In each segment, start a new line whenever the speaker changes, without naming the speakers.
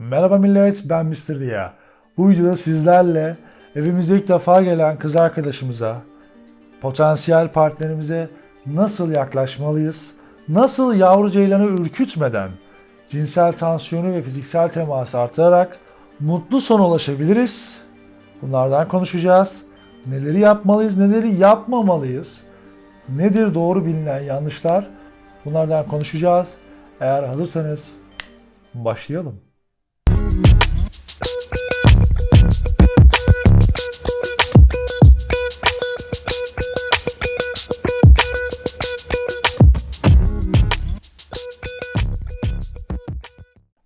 Merhaba millet, ben Mr. Dia. Bu videoda sizlerle evimize ilk defa gelen kız arkadaşımıza, potansiyel partnerimize nasıl yaklaşmalıyız, nasıl yavru ceylanı ürkütmeden cinsel tansiyonu ve fiziksel teması artırarak mutlu sona ulaşabiliriz. Bunlardan konuşacağız. Neleri yapmalıyız, neleri yapmamalıyız, nedir doğru bilinen yanlışlar bunlardan konuşacağız. Eğer hazırsanız başlayalım.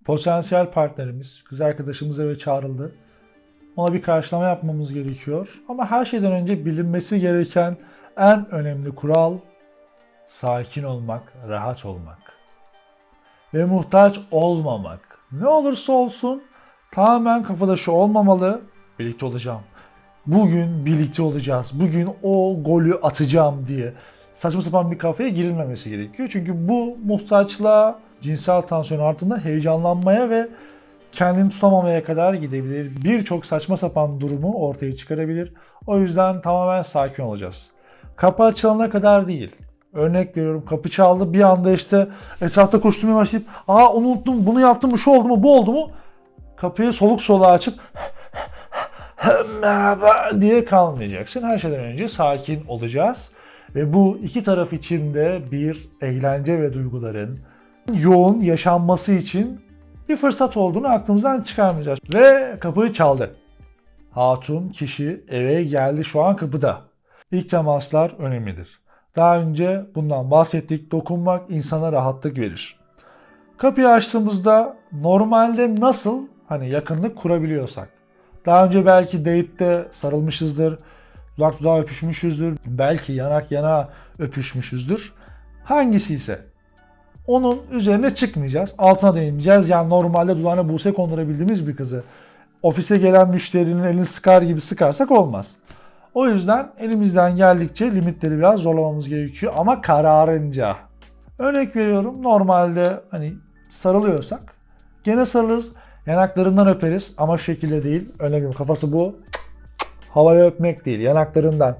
Potansiyel partnerimiz, kız arkadaşımız eve çağrıldı. Ona bir karşılama yapmamız gerekiyor. Ama her şeyden önce bilinmesi gereken en önemli kural sakin olmak, rahat olmak. Ve muhtaç olmamak. Ne olursa olsun tamamen kafada şu olmamalı. Birlikte olacağım. Bugün birlikte olacağız. Bugün o golü atacağım diye saçma sapan bir kafaya girilmemesi gerekiyor. Çünkü bu muhtaçlığa, cinsel tansiyon arttığında heyecanlanmaya ve kendini tutamamaya kadar gidebilir. Birçok saçma sapan durumu ortaya çıkarabilir. O yüzden tamamen sakin olacağız. Kapı açılana kadar değil. Örnek veriyorum kapı çaldı bir anda işte etrafta koşturmaya başlayıp aa unuttum bunu yaptım mı şu oldu mu bu oldu mu kapıyı soluk soluğa açıp merhaba diye kalmayacaksın. Her şeyden önce sakin olacağız. Ve bu iki taraf için de bir eğlence ve duyguların yoğun yaşanması için bir fırsat olduğunu aklımızdan çıkarmayacağız. Ve kapıyı çaldı. Hatun kişi eve geldi şu an kapıda. İlk temaslar önemlidir. Daha önce bundan bahsettik. Dokunmak insana rahatlık verir. Kapıyı açtığımızda normalde nasıl hani yakınlık kurabiliyorsak. Daha önce belki date'de sarılmışızdır, dudak dudağa öpüşmüşüzdür, belki yanak yana öpüşmüşüzdür. Hangisi ise onun üzerine çıkmayacağız, altına değmeyeceğiz. Yani normalde dudağına buse kondurabildiğimiz bir kızı ofise gelen müşterinin elini sıkar gibi sıkarsak olmaz. O yüzden elimizden geldikçe limitleri biraz zorlamamız gerekiyor ama kararınca. Örnek veriyorum normalde hani sarılıyorsak gene sarılırız yanaklarından öperiz ama şu şekilde değil. Veriyorum kafası bu havaya öpmek değil yanaklarından.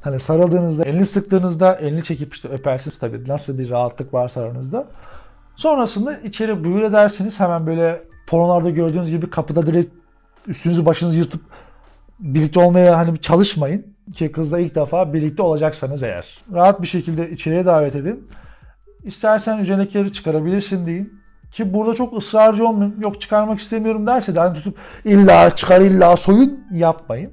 Hani sarıldığınızda, elini sıktığınızda, elini çekip işte öpersiniz tabii nasıl bir rahatlık varsa aranızda. Sonrasında içeri buyur edersiniz. Hemen böyle pornolarda gördüğünüz gibi kapıda direkt üstünüzü başınızı yırtıp birlikte olmaya hani çalışmayın. Ki kızla ilk defa birlikte olacaksanız eğer. Rahat bir şekilde içeriye davet edin. İstersen üzerindekileri çıkarabilirsin deyin. Ki burada çok ısrarcı olmayın. Yok çıkarmak istemiyorum derse de hani tutup illa çıkar illa soyun yapmayın.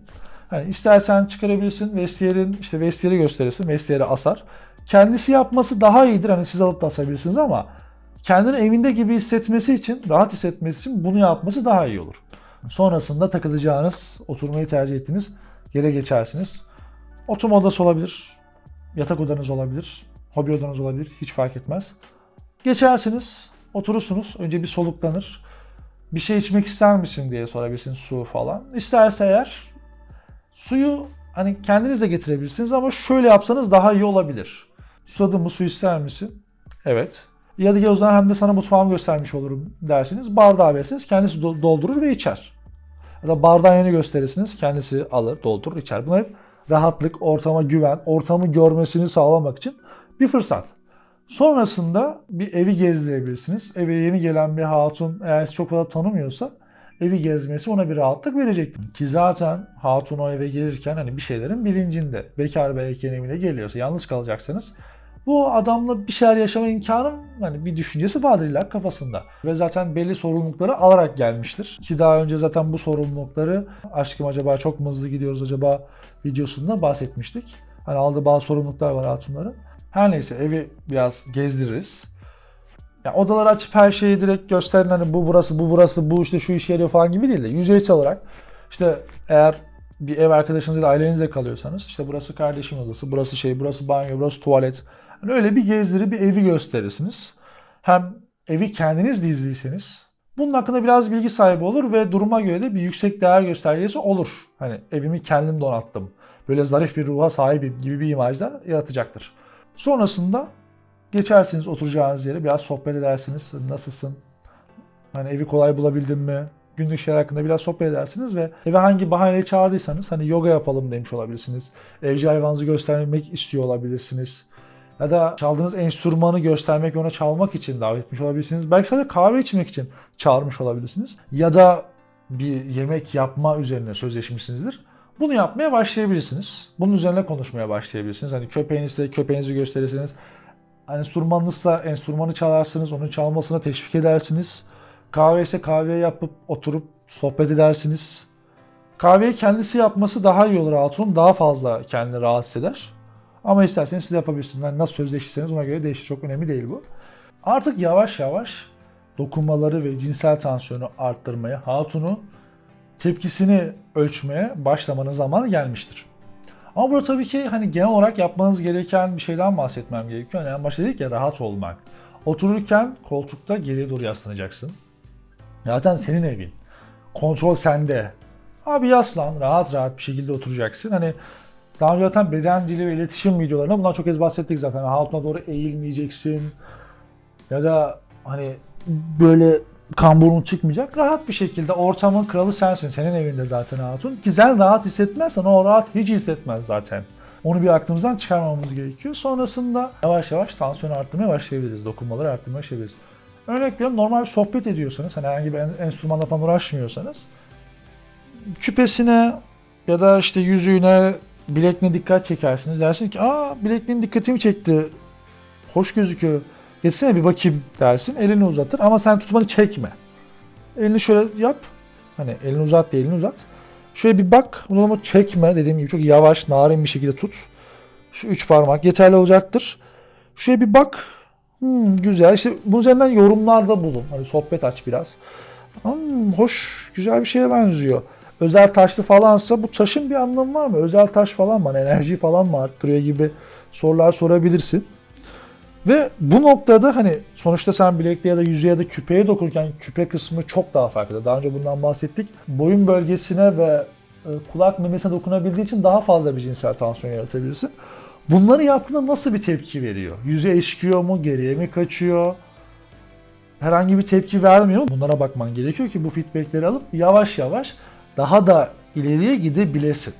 Hani istersen çıkarabilirsin. Vestiyer'in işte vestiyeri gösterirsin. Vestiyeri asar. Kendisi yapması daha iyidir. Hani siz alıp da asabilirsiniz ama kendini evinde gibi hissetmesi için, rahat hissetmesi için bunu yapması daha iyi olur. Sonrasında takılacağınız, oturmayı tercih ettiğiniz yere geçersiniz. Oturma odası olabilir, yatak odanız olabilir, hobi odanız olabilir, hiç fark etmez. Geçersiniz, oturursunuz, önce bir soluklanır. Bir şey içmek ister misin diye sorabilirsiniz, su falan. İsterse eğer suyu hani kendiniz de getirebilirsiniz ama şöyle yapsanız daha iyi olabilir. Susadın mı su ister misin? Evet. Ya da o zaman hem de sana mutfağımı göstermiş olurum dersiniz. Bardağı verirsiniz. Kendisi do- doldurur ve içer. Ya da bardağın yerini gösterirsiniz. Kendisi alır, doldurur, içer. Bunlar hep rahatlık, ortama güven, ortamı görmesini sağlamak için bir fırsat. Sonrasında bir evi gezdirebilirsiniz. Eve yeni gelen bir hatun eğer çok fazla tanımıyorsa evi gezmesi ona bir rahatlık verecektir. Ki zaten hatun o eve gelirken hani bir şeylerin bilincinde. Bekar erkeğin evine geliyorsa yalnız kalacaksanız bu adamla bir şeyler yaşama imkanım hani bir düşüncesi vardır illa kafasında. Ve zaten belli sorumlulukları alarak gelmiştir. Ki daha önce zaten bu sorumlulukları aşkım acaba çok mu hızlı gidiyoruz acaba videosunda bahsetmiştik. Hani aldığı bazı sorumluluklar var hatunların. Her neyse evi biraz gezdiririz. Yani odaları açıp her şeyi direkt gösterin hani bu burası bu burası bu işte şu işe yarıyor falan gibi değil de yüzeysel olarak işte eğer bir ev arkadaşınızla ailenizle kalıyorsanız işte burası kardeşin odası, burası şey, burası banyo, burası tuvalet. Yani öyle bir gezdirir bir evi gösterirsiniz. Hem evi kendiniz dizdiyseniz bunun hakkında biraz bilgi sahibi olur ve duruma göre de bir yüksek değer göstergesi olur. Hani evimi kendim donattım. Böyle zarif bir ruha sahibim gibi bir imaj da yaratacaktır. Sonrasında geçersiniz oturacağınız yere biraz sohbet edersiniz. Nasılsın? Hani evi kolay bulabildin mi? Günlük şeyler hakkında biraz sohbet edersiniz ve eve hangi bahaneyle çağırdıysanız hani yoga yapalım demiş olabilirsiniz. Evcil hayvanınızı göstermek istiyor olabilirsiniz. Ya da çaldığınız enstrümanı göstermek ona çalmak için davet etmiş olabilirsiniz. Belki sadece kahve içmek için çağırmış olabilirsiniz. Ya da bir yemek yapma üzerine sözleşmişsinizdir. Bunu yapmaya başlayabilirsiniz. Bunun üzerine konuşmaya başlayabilirsiniz. Hani köpeğinizle köpeğinizi gösterirsiniz. Enstrümanınızsa enstrümanı çalarsınız, onun çalmasına teşvik edersiniz. Kahve ise kahve yapıp oturup sohbet edersiniz. Kahveyi kendisi yapması daha iyi olur Hatun. Daha fazla kendini rahat hisseder. Ama isterseniz siz yapabilirsiniz. Yani nasıl sözleşirseniz ona göre değişir. Çok önemli değil bu. Artık yavaş yavaş dokunmaları ve cinsel tansiyonu arttırmaya, Hatun'u tepkisini ölçmeye başlamanın zamanı gelmiştir. Ama burada tabii ki hani genel olarak yapmanız gereken bir şeyden bahsetmem gerekiyor. Yani en başta dedik ya rahat olmak. Otururken koltukta geriye doğru yaslanacaksın. Zaten senin evin. Kontrol sende. Abi yaslan, rahat rahat bir şekilde oturacaksın. Hani daha önce zaten beden dili ve iletişim videolarında bundan çok kez bahsettik zaten. Altına doğru eğilmeyeceksin. Ya da hani böyle kamburun çıkmayacak. Rahat bir şekilde ortamın kralı sensin. Senin evinde zaten hatun. Ki sen rahat hissetmezsen o rahat hiç hissetmez zaten. Onu bir aklımızdan çıkarmamamız gerekiyor. Sonrasında yavaş yavaş tansiyonu arttırmaya başlayabiliriz. Dokunmaları arttırmaya başlayabiliriz. Örnek veriyorum normal bir sohbet ediyorsanız, hani herhangi bir en- enstrümanla falan uğraşmıyorsanız küpesine ya da işte yüzüğüne, bilekliğine dikkat çekersiniz. Dersiniz ki aa bilekliğin dikkatimi çekti. Hoş gözüküyor. Getsene bir bakayım dersin. Elini uzatır ama sen tutmanı çekme. Elini şöyle yap. Hani elini uzat değil elini uzat. Şöyle bir bak. Onu ama çekme. Dediğim gibi çok yavaş, narin bir şekilde tut. Şu üç parmak yeterli olacaktır. Şöyle bir bak. Hmm, güzel. İşte bunun üzerinden yorumlarda bulun. Hani sohbet aç biraz. Hmm, hoş, güzel bir şeye benziyor. Özel taşlı falansa bu taşın bir anlamı var mı? Özel taş falan mı? Hani enerji falan mı arttırıyor gibi sorular sorabilirsin. Ve bu noktada hani sonuçta sen bilekliğe ya da yüzüğe ya da küpeye dokunurken küpe kısmı çok daha farklı. Daha önce bundan bahsettik. Boyun bölgesine ve e, kulak memesine dokunabildiği için daha fazla bir cinsel tansiyon yaratabilirsin. Bunları yaptığında nasıl bir tepki veriyor? Yüze eşkiyor mu? Geriye mi kaçıyor? Herhangi bir tepki vermiyor mu? Bunlara bakman gerekiyor ki bu feedbackleri alıp yavaş yavaş daha da ileriye gidebilesin.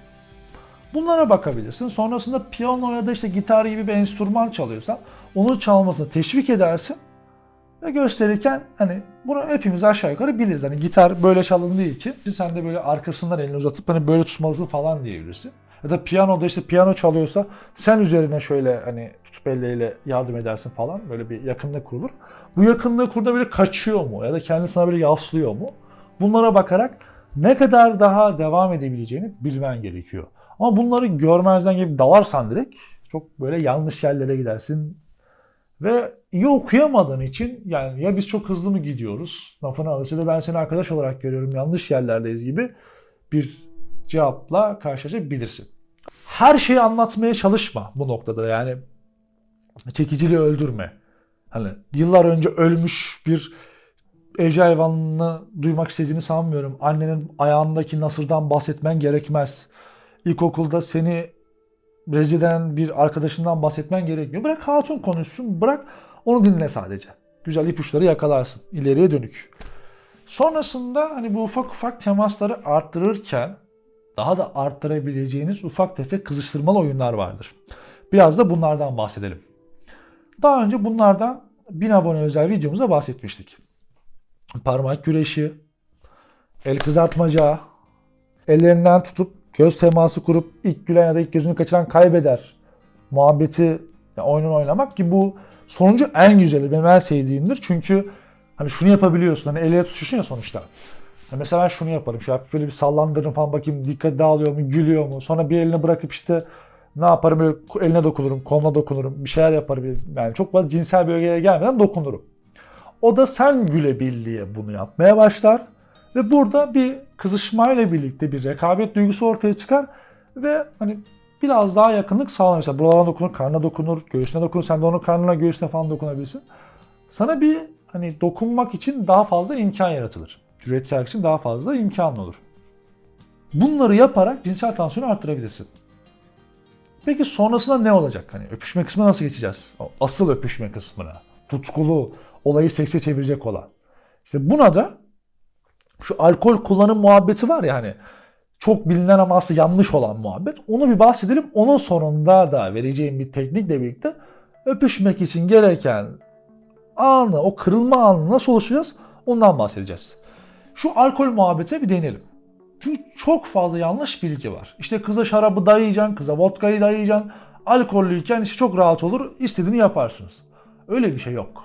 Bunlara bakabilirsin. Sonrasında piyano ya da işte gitar gibi bir enstrüman çalıyorsan onu çalmasını teşvik edersin ve gösterirken hani bunu hepimiz aşağı yukarı biliriz. Hani gitar böyle çalındığı için sen de böyle arkasından elini uzatıp hani böyle tutmalısın falan diyebilirsin. Ya da piyanoda işte piyano çalıyorsa sen üzerine şöyle hani tutup elleriyle yardım edersin falan. Böyle bir yakınlık kurulur. Bu yakınlığı kurda böyle kaçıyor mu? Ya da kendi sana böyle yaslıyor mu? Bunlara bakarak ne kadar daha devam edebileceğini bilmen gerekiyor. Ama bunları görmezden gelip dalarsan direkt çok böyle yanlış yerlere gidersin. Ve iyi okuyamadığın için yani ya biz çok hızlı mı gidiyoruz lafını alırsa da ben seni arkadaş olarak görüyorum yanlış yerlerdeyiz gibi bir cevapla karşılaşabilirsin. Her şeyi anlatmaya çalışma bu noktada yani çekiciliği öldürme. Hani yıllar önce ölmüş bir evcil hayvanını duymak istediğini sanmıyorum. Annenin ayağındaki nasırdan bahsetmen gerekmez. İlkokulda seni rezil eden bir arkadaşından bahsetmen gerekmiyor. Bırak hatun konuşsun, bırak onu dinle sadece. Güzel ipuçları yakalarsın ileriye dönük. Sonrasında hani bu ufak ufak temasları arttırırken daha da arttırabileceğiniz ufak tefek kızıştırmalı oyunlar vardır. Biraz da bunlardan bahsedelim. Daha önce bunlardan 1000 abone özel videomuzda bahsetmiştik. Parmak güreşi, el kızartmaca, ellerinden tutup göz teması kurup ilk gülen ya da ilk gözünü kaçıran kaybeder muhabbeti yani oyunun oynamak ki bu sonucu en güzeli benim en sevdiğimdir. Çünkü hani şunu yapabiliyorsun hani elle tutuşuyorsun ya sonuçta. Ya mesela ben şunu yaparım. Şu hafif böyle bir sallandırırım falan bakayım dikkat dağılıyor mu, gülüyor mu? Sonra bir eline bırakıp işte ne yaparım böyle eline dokunurum, koluna dokunurum, bir şeyler yaparım. Yani çok fazla cinsel bölgeye gelmeden dokunurum. O da sen gülebil diye bunu yapmaya başlar. Ve burada bir kızışmayla birlikte bir rekabet duygusu ortaya çıkar. Ve hani biraz daha yakınlık sağlanır. Mesela buralara dokunur, karnına dokunur, göğsüne dokunur. Sen de onun karnına, göğsüne falan dokunabilirsin. Sana bir hani dokunmak için daha fazla imkan yaratılır. Cüretkarlık için daha fazla imkan olur. Bunları yaparak cinsel tansiyonu arttırabilirsin. Peki sonrasında ne olacak? Hani öpüşme kısmına nasıl geçeceğiz? Asıl öpüşme kısmına. Tutkulu, olayı sekse çevirecek olan. İşte buna da şu alkol kullanım muhabbeti var ya hani çok bilinen ama aslında yanlış olan muhabbet. Onu bir bahsedelim. Onun sonunda da vereceğim bir teknikle birlikte öpüşmek için gereken anı, o kırılma anı nasıl oluşacağız ondan bahsedeceğiz. Şu alkol muhabbete bir deneyelim. Çünkü çok fazla yanlış bilgi var. İşte kıza şarabı dayayacaksın, kıza vodkayı dayayacaksın. Alkollüyken işte çok rahat olur, istediğini yaparsınız. Öyle bir şey yok.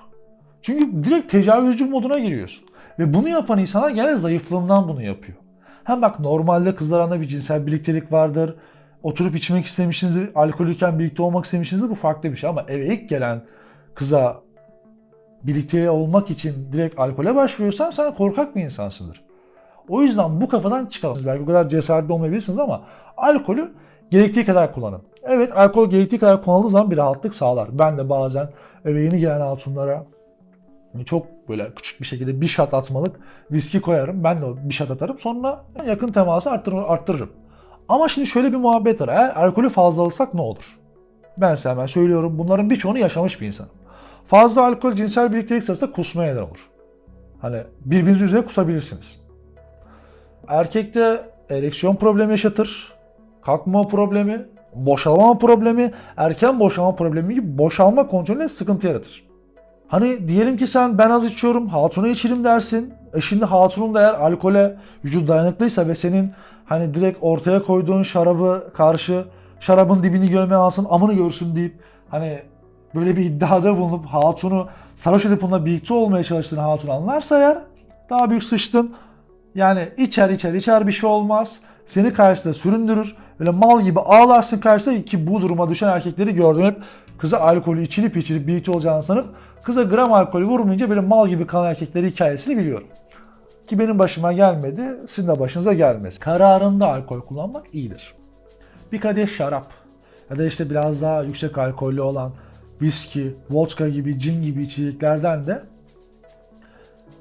Çünkü direkt tecavüzcü moduna giriyorsun. Ve bunu yapan insanlar genelde zayıflığından bunu yapıyor. Hem bak normalde kızlarında bir cinsel birliktelik vardır. Oturup içmek istemişsinizdir, alkolüyken birlikte olmak istemişsinizdir bu farklı bir şey. Ama eve ilk gelen kıza birlikte olmak için direkt alkole başvuruyorsan sen korkak bir insansındır. O yüzden bu kafadan çıkalım. Belki o kadar cesaretli olmayabilirsiniz ama alkolü gerektiği kadar kullanın. Evet alkol gerektiği kadar kullanıldığı zaman bir rahatlık sağlar. Ben de bazen eve yeni gelen hatunlara çok böyle küçük bir şekilde bir shot atmalık viski koyarım. Ben de bir shot atarım. Sonra yakın teması arttırır, arttırırım. Ama şimdi şöyle bir muhabbet var. Eğer alkolü fazla alırsak ne olur? Ben size hemen söylüyorum. Bunların birçoğunu yaşamış bir insanım. Fazla alkol cinsel birliktelik sırasında kusmaya neden olur. Hani birbirinizin üzerine kusabilirsiniz. Erkekte ereksiyon problemi yaşatır. Kalkma problemi, boşalma problemi, erken boşalma problemi gibi boşalma kontrolüne sıkıntı yaratır. Hani diyelim ki sen ben az içiyorum, hatuna içirim dersin. E şimdi hatunun da eğer alkole vücut dayanıklıysa ve senin hani direkt ortaya koyduğun şarabı karşı şarabın dibini görmeye alsın, amını görsün deyip hani böyle bir iddiada bulunup hatunu sarhoş edip onunla birlikte olmaya çalıştığını hatun anlarsa eğer daha büyük sıçtın. Yani içer içer içer bir şey olmaz. Seni karşısında süründürür. Böyle mal gibi ağlarsın karşısında ki bu duruma düşen erkekleri gördüm. Hep kıza alkolü içilip içilip birlikte olacağını sanıp kıza gram alkolü vurmayınca böyle mal gibi kalan erkekleri hikayesini biliyorum. Ki benim başıma gelmedi, sizin de başınıza gelmez. Kararında alkol kullanmak iyidir. Bir kadeh şarap ya da işte biraz daha yüksek alkollü olan viski, vodka gibi, cin gibi içeceklerden de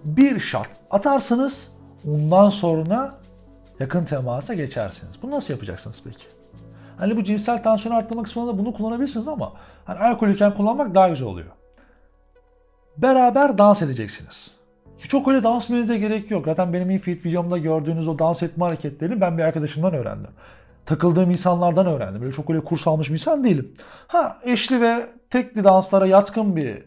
bir shot atarsınız. Ondan sonra yakın temasa geçersiniz. Bunu nasıl yapacaksınız peki? Hani bu cinsel tansiyonu arttırmak istiyorsanız da bunu kullanabilirsiniz ama hani alkolüyken kullanmak daha güzel oluyor. Beraber dans edeceksiniz. Ki çok öyle dans etmenize gerek yok. Zaten benim infit videomda gördüğünüz o dans etme hareketlerini ben bir arkadaşımdan öğrendim. Takıldığım insanlardan öğrendim. Böyle çok öyle kurs almış bir insan değilim. Ha eşli ve tekli danslara yatkın bir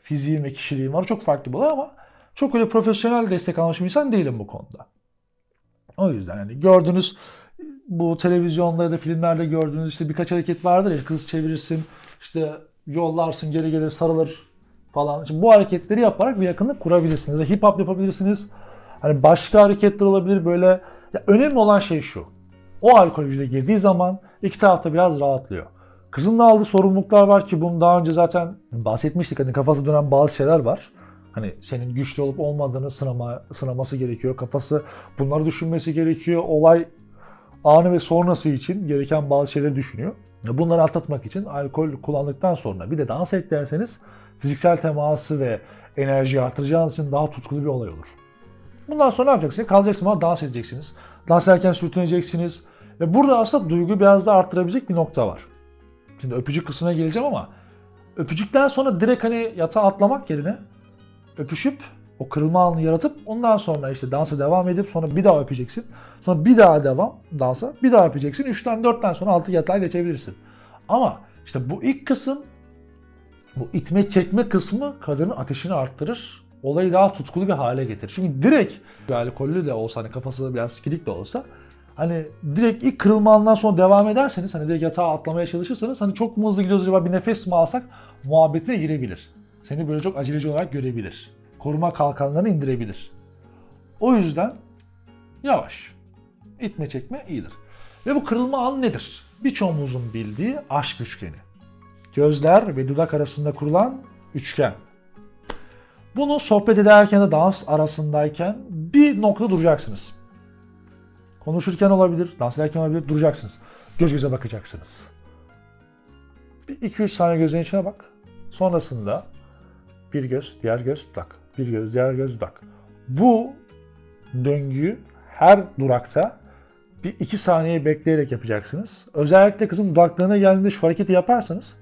fiziğim ve kişiliğim var. Çok farklı bir ama çok öyle profesyonel destek almış bir insan değilim bu konuda. O yüzden yani gördüğünüz bu televizyonda ya da filmlerde gördüğünüz işte birkaç hareket vardır ya kız çevirirsin işte yollarsın geri gelir sarılır falan. Şimdi bu hareketleri yaparak bir yakınlık kurabilirsiniz. Hip hop yapabilirsiniz. Hani başka hareketler olabilir böyle. Ya önemli olan şey şu. O alkol vücuda girdiği zaman iki tarafta biraz rahatlıyor. Kızın da aldığı sorumluluklar var ki bunu daha önce zaten bahsetmiştik. Hani kafası dönen bazı şeyler var. Hani senin güçlü olup olmadığını sınama, sınaması gerekiyor. Kafası bunları düşünmesi gerekiyor. Olay anı ve sonrası için gereken bazı şeyleri düşünüyor. Bunları atlatmak için alkol kullandıktan sonra bir de dans eklerseniz fiziksel teması ve enerjiyi artıracağınız için daha tutkulu bir olay olur. Bundan sonra ne yapacaksınız? Kalacaksınız ama dans edeceksiniz. Dans ederken sürtüneceksiniz. Ve burada aslında duygu biraz da arttırabilecek bir nokta var. Şimdi öpücük kısmına geleceğim ama öpücükten sonra direkt hani yatağa atlamak yerine öpüşüp o kırılma anını yaratıp ondan sonra işte dansa devam edip sonra bir daha öpeceksin. Sonra bir daha devam dansa bir daha öpeceksin. 3'ten 4'ten sonra altı yatağa geçebilirsin. Ama işte bu ilk kısım bu itme çekme kısmı kadının ateşini arttırır. Olayı daha tutkulu bir hale getirir. Çünkü direkt alkollü de olsa hani kafası biraz sikilik de olsa hani direkt ilk kırılma anından sonra devam ederseniz hani direkt yatağa atlamaya çalışırsanız hani çok mu hızlı gidiyoruz acaba bir nefes mi alsak muhabbetine girebilir. Seni böyle çok aceleci olarak görebilir. Koruma kalkanlarını indirebilir. O yüzden yavaş. İtme çekme iyidir. Ve bu kırılma an nedir? Birçoğumuzun bildiği aşk üçgeni. Gözler ve dudak arasında kurulan üçgen. Bunu sohbet ederken de dans arasındayken bir noktada duracaksınız. Konuşurken olabilir, dans ederken olabilir, duracaksınız. Göz göze bakacaksınız. Bir 2-3 saniye gözün içine bak. Sonrasında bir göz, diğer göz, dudak. Bir göz, diğer göz, dudak. Bu döngüyü her durakta bir iki saniye bekleyerek yapacaksınız. Özellikle kızın dudaklarına geldiğinde şu hareketi yaparsanız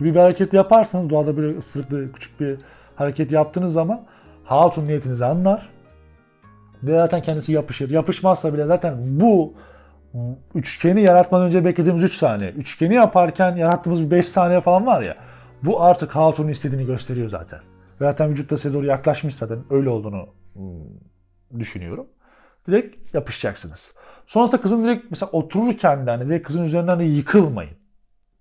bir, bir hareket yaparsanız doğada böyle ısırık bir küçük bir hareket yaptığınız zaman hatun niyetinizi anlar. Ve zaten kendisi yapışır. Yapışmazsa bile zaten bu üçgeni yaratmadan önce beklediğimiz 3 saniye. Üçgeni yaparken yarattığımız bir 5 saniye falan var ya. Bu artık hatunun istediğini gösteriyor zaten. Ve zaten vücut da size doğru yaklaşmış zaten. Öyle olduğunu hmm, düşünüyorum. Direkt yapışacaksınız. Sonrasında kızın direkt mesela otururken de hani direkt kızın üzerinden de yıkılmayın.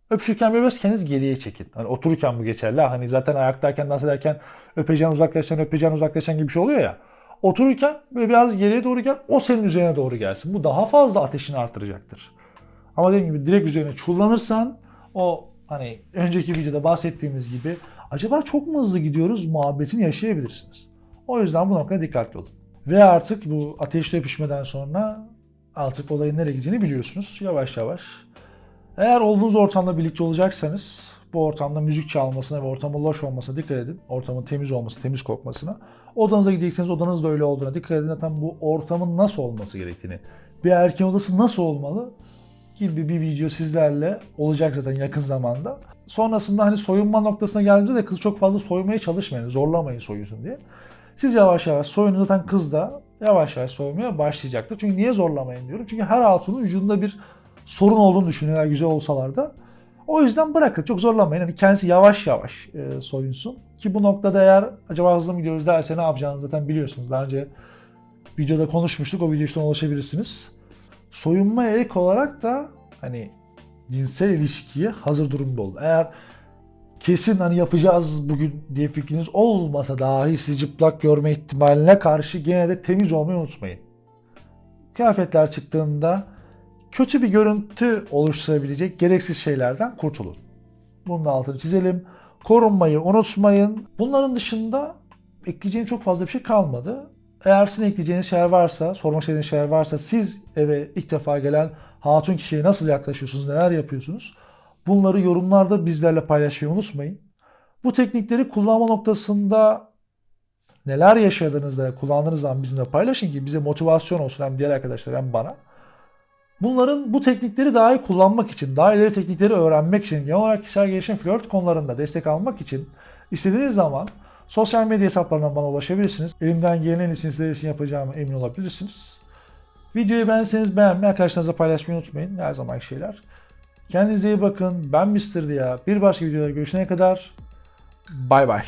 Öpüşürken biraz kendiniz geriye çekin. Hani otururken bu geçerli. ha. Hani zaten ayaktayken, dans ederken öpeceğin uzaklaşan, öpeceğin uzaklaşan gibi bir şey oluyor ya. Otururken böyle biraz geriye doğru gel, o senin üzerine doğru gelsin. Bu daha fazla ateşini artıracaktır. Ama dediğim gibi direkt üzerine çullanırsan o hani önceki videoda bahsettiğimiz gibi acaba çok mu hızlı gidiyoruz muhabbetini yaşayabilirsiniz. O yüzden bu noktada dikkatli olun. Ve artık bu ateşli öpüşmeden sonra artık olayın nereye gideceğini biliyorsunuz. Yavaş yavaş. Eğer olduğunuz ortamda birlikte olacaksanız bu ortamda müzik çalmasına ve ortamın loş olmasına dikkat edin. Ortamın temiz olması, temiz kokmasına. Odanıza gidecekseniz odanız da öyle olduğuna dikkat edin. Zaten bu ortamın nasıl olması gerektiğini, bir erkeğin odası nasıl olmalı gibi bir video sizlerle olacak zaten yakın zamanda. Sonrasında hani soyunma noktasına geldiğimizde de kız çok fazla soymaya çalışmayın, zorlamayın soyunsun diye. Siz yavaş yavaş soyunun zaten kız da yavaş yavaş soymaya başlayacaktır. Çünkü niye zorlamayın diyorum? Çünkü her hatunun vücudunda bir sorun olduğunu düşünüyorlar güzel olsalar da. O yüzden bırakın çok zorlamayın. Hani kendisi yavaş yavaş e, soyunsun. Ki bu noktada eğer acaba hızlı mı gidiyoruz derse ne yapacağınızı zaten biliyorsunuz. Daha önce videoda konuşmuştuk. O video ulaşabilirsiniz. Soyunmaya ek olarak da hani cinsel ilişkiye hazır durumda olun. Eğer kesin hani yapacağız bugün diye fikriniz olmasa dahi sizi çıplak görme ihtimaline karşı gene de temiz olmayı unutmayın. Kıyafetler çıktığında kötü bir görüntü oluşturabilecek gereksiz şeylerden kurtulun. Bunun da altını çizelim. Korunmayı unutmayın. Bunların dışında ekleyeceğim çok fazla bir şey kalmadı. Eğer sizin ekleyeceğiniz şeyler varsa, sormak istediğiniz şeyler varsa siz eve ilk defa gelen hatun kişiye nasıl yaklaşıyorsunuz, neler yapıyorsunuz? Bunları yorumlarda bizlerle paylaşmayı unutmayın. Bu teknikleri kullanma noktasında neler yaşadığınızda, kullandığınız zaman bizimle paylaşın ki bize motivasyon olsun hem diğer arkadaşlar hem bana. Bunların bu teknikleri daha iyi kullanmak için, daha ileri teknikleri öğrenmek için, genel olarak kişisel gelişim flört konularında destek almak için istediğiniz zaman sosyal medya hesaplarından bana ulaşabilirsiniz. Elimden gelen en iyisini sizler için yapacağımı emin olabilirsiniz. Videoyu beğenseniz beğenmeyi, arkadaşlarınızla paylaşmayı unutmayın. Her zamanki şeyler. Kendinize iyi bakın. Ben Mr. Diya. Bir başka videoda görüşene kadar bay bay.